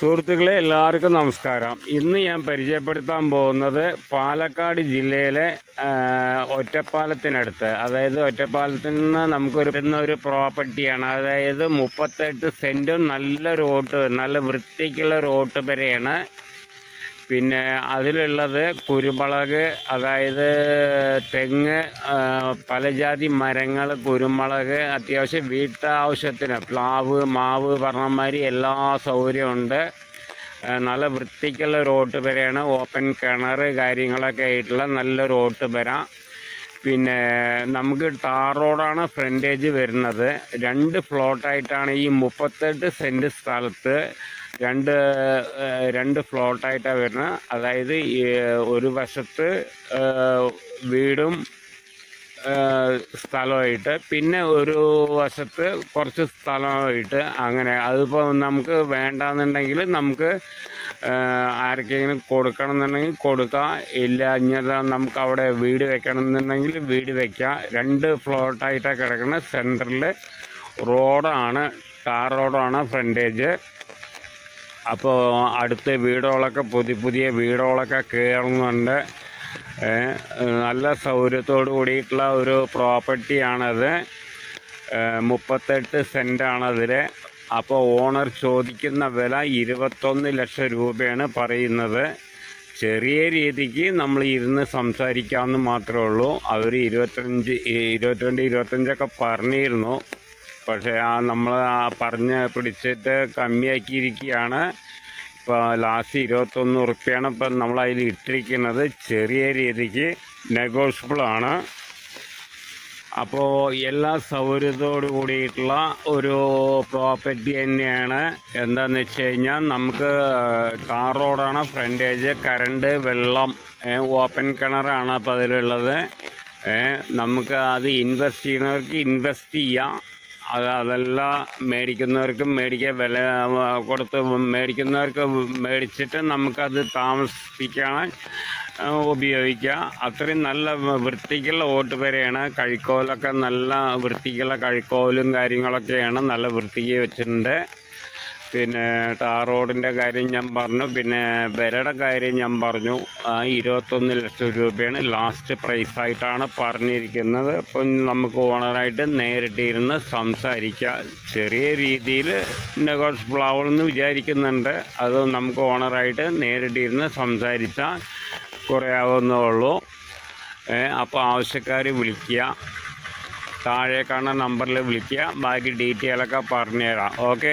സുഹൃത്തുക്കളെ എല്ലാവർക്കും നമസ്കാരം. ഇന്ന് ഞാൻ പരിചയപ്പെടുത്താൻ പോകുന്നത് പാലക്കാട് ജില്ലയിലെ ഒറ്റപ്പാലത്തിനടുത്ത്. അതായത് ഒറ്റപ്പാലത്തിൽ നിന്ന് നമുക്കൊരു ഒരു പ്രോപ്പർട്ടിയാണ്. അതായത് മുപ്പത്തെട്ട് സെന്റും നല്ല റോട്ട് നല്ല വൃത്തിക്കുള്ള റോട്ട് വരെയാണ് പിന്നെ അതിലുള്ളത് കുരുമുളക് അതായത് തെങ്ങ് പലജാതി മരങ്ങൾ കുരുമുളക് അത്യാവശ്യം വീട്ടാവശ്യത്തിന് പ്ലാവ് മാവ് പറഞ്ഞമാതിരി എല്ലാ സൗകര്യമുണ്ട് നല്ല വൃത്തിക്കുള്ള റോട്ട് വരെയാണ് ഓപ്പൺ കിണർ കാര്യങ്ങളൊക്കെ ആയിട്ടുള്ള നല്ല റോട്ട് വരാം. പിന്നെ നമുക്ക് ടാർ റോഡാണ് ഫ്രണ്ടേജ് വരുന്നത്. രണ്ട് ഫ്ലോട്ടായിട്ടാണ് ഈ മുപ്പത്തെട്ട് സെന്റ് സ്ഥലത്ത് രണ്ട് രണ്ട് ഫ്ലോട്ടായിട്ടാണ് വരുന്നത്. അതായത് ഒരു വശത്ത് വീടും സ്ഥലമായിട്ട്. പിന്നെ ഒരു വശത്ത് കുറച്ച് സ്ഥലമായിട്ട് അങ്ങനെ. അതിപ്പോൾ നമുക്ക് വേണ്ടാന്നുണ്ടെങ്കിൽ നമുക്ക് ആർക്കെങ്കിലും കൊടുക്കണം എന്നുണ്ടെങ്കിൽ കൊടുക്കാം. ഇല്ല ഇങ്ങനെ നമുക്ക് അവിടെ വീട് വെക്കണം എന്നുണ്ടെങ്കിൽ വീട് വെക്കാം. രണ്ട് ഫ്ലോട്ടായിട്ടാണ് കിടക്കുന്നത് സെന്ററിൽ റോഡാണ് ടാർ റോഡാണ് ഫ്രണ്ടേജ്. അപ്പോൾ അടുത്ത വീടുകളൊക്കെ പുതിയ പുതിയ വീടുകളൊക്കെ കയറുന്നുണ്ട് നല്ല സൗകര്യത്തോടു കൂടിയിട്ടുള്ള ഒരു പ്രോപ്പർട്ടിയാണത് മുപ്പത്തെട്ട് സെന്റാണ് അതിൽ അപ്പോൾ ഓണർ ചോദിക്കുന്ന വില ഇരുപത്തൊന്ന് ലക്ഷം രൂപയാണ് പറയുന്നത്. ചെറിയ രീതിക്ക് നമ്മൾ ഇരുന്ന് സംസാരിക്കാമെന്ന് മാത്രമേ ഉള്ളൂ. അവർ ഇരുപത്തഞ്ച് ഇരുപത്തിരണ്ട് ഇരുപത്തഞ്ചൊക്കെ പറഞ്ഞിരുന്നു. പക്ഷേ ആ നമ്മൾ ആ പറഞ്ഞ് പിടിച്ചിട്ട് കമ്മിയാക്കിയിരിക്കുകയാണ്. ഇപ്പോൾ ലാസ്റ്റ് ഇരുപത്തൊന്ന് ഉറുപ്പ്യാണ് ഇപ്പം നമ്മൾ അതിൽ ഇട്ടിരിക്കുന്നത്. ചെറിയ രീതിക്ക് നെഗോഷ്യബിൾ ആണ്. അപ്പോൾ എല്ലാ സൗകര്യത്തോടു കൂടിയിട്ടുള്ള ഒരു പ്രോപ്പർട്ടി തന്നെയാണ്. എന്താണെന്ന് വെച്ച് കഴിഞ്ഞാൽ നമുക്ക് ടാർ റോഡാണ് ഫ്രണ്ടേജ് കറണ്ട് വെള്ളം ഓപ്പൺ കിണറാണ് അപ്പോൾ അതിലുള്ളത്. നമുക്ക് അത് ഇൻവെസ്റ്റ് ചെയ്യുന്നവർക്ക് ഇൻവെസ്റ്റ് ചെയ്യാം. അത് അതെല്ലാം മേടിക്കുന്നവർക്ക് മേടിക്കാൻ വില കൊടുത്ത് മേടിക്കുന്നവർക്ക് മേടിച്ചിട്ട് നമുക്കത് താമസിപ്പിക്കാൻ ഉപയോഗിക്കുക ഉപയോഗിക്കാം. അത്രയും നല്ല വൃത്തിക്കുള്ള ഓട്ട് വരെയാണ് കഴിക്കോലൊക്കെ നല്ല വൃത്തിക്കുള്ള കഴിക്കോലും കാര്യങ്ങളൊക്കെയാണ് നല്ല വൃത്തിക്ക് വെച്ചിട്ടുണ്ട്. പിന്നെ ടാർ റോഡിന്റെ കാര്യം ഞാൻ പറഞ്ഞു. പിന്നെ വിലയുടെ കാര്യം ഞാൻ പറഞ്ഞു. ആ ഇരുപത്തൊന്ന് ലക്ഷം രൂപയാണ് ലാസ്റ്റ് പ്രൈസ് ആയിട്ടാണ് പറഞ്ഞിരിക്കുന്നത്. അപ്പം നമുക്ക് ഓണറായിട്ട് നേരിട്ടിരുന്ന് സംസാരിക്കാം. ചെറിയ രീതിയിൽ നെഗോഷ്യബിൾ ആവുമെന്ന് വിചാരിക്കുന്നുണ്ട്. അത് നമുക്ക് ഓണറായിട്ട് നേരിട്ടിരുന്ന് സംസാരിച്ചാൽ കുറയാവുന്നേ ഉള്ളൂ അപ്പോൾ ആവശ്യക്കാർ വിളിക്കുക. താഴെ കാണുന്ന നമ്പറിൽ വിളിക്കുക. ബാക്കി ഡീറ്റെയിലൊക്കെ പറഞ്ഞുതരാം. ഓക്കെ